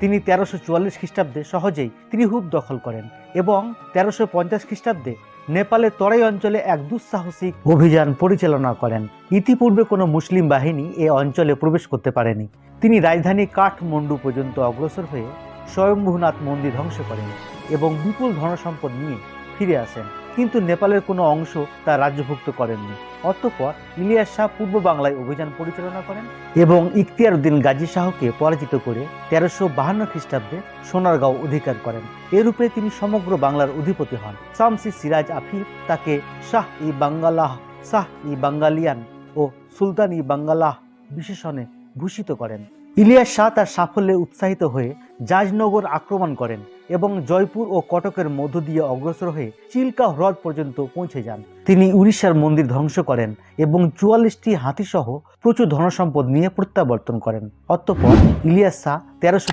তিনি তেরোশো চুয়াল্লিশ খ্রিস্টাব্দে সহজেই ত্রিহুপ দখল করেন এবং তেরোশো পঞ্চাশ খ্রিস্টাব্দে নেপালের তরাই অঞ্চলে এক দুঃসাহসিক অভিযান পরিচালনা করেন। ইতিপূর্বে কোনো মুসলিম বাহিনী এ অঞ্চলে প্রবেশ করতে পারেনি। তিনি রাজধানী কাঠমান্ডু পর্যন্ত অগ্রসর হয়ে স্বয়ম্ভূনাথ মন্দির ধ্বংস করেন এবং বিপুল ধনসম্পদ নিয়ে ফিরে আসেন। কিন্তু নেপালের কোনো অংশ তা রাজ্যভুক্ত করেননি। অতঃপর ইলিয়াস শাহ পূর্ব বাংলায় অভিযান পরিচালনা করেন এবং ইখতিয়ার উদ্দিন গাজী শাহকে পরাজিত করে তেরোশো বাহান্ন খ্রিস্টাব্দে সোনারগাঁও অধিকার করেন। এরূপে তিনি সমগ্র বাংলার অধিপতি হন। শামসি সিরাজ আফিফ তাকে শাহ ই বাঙ্গালাহ, শাহ ই বাঙ্গালিয়ান ও সুলতান ই বাঙ্গালাহ বিশেষণে ভূষিত করেন। ইলিয়াস শাহ তার সাফল্যে উৎসাহিত হয়ে জাজনগর আক্রমণ করেন। এবং জয়পুর ও কটকের মধ্য দিয়ে অগ্রসর হয়ে চিল্কা হ্রদ পর্যন্ত পৌঁছে যান। তিনি উড়িষ্যার মন্দির ধ্বংস করেন এবং চুয়াল্লিশটি হাতিসহ প্রচুর ধনসম্পদ নিয়ে প্রত্যাবর্তন করেন। অতঃপর ইলিয়াস শাহ তেরোশো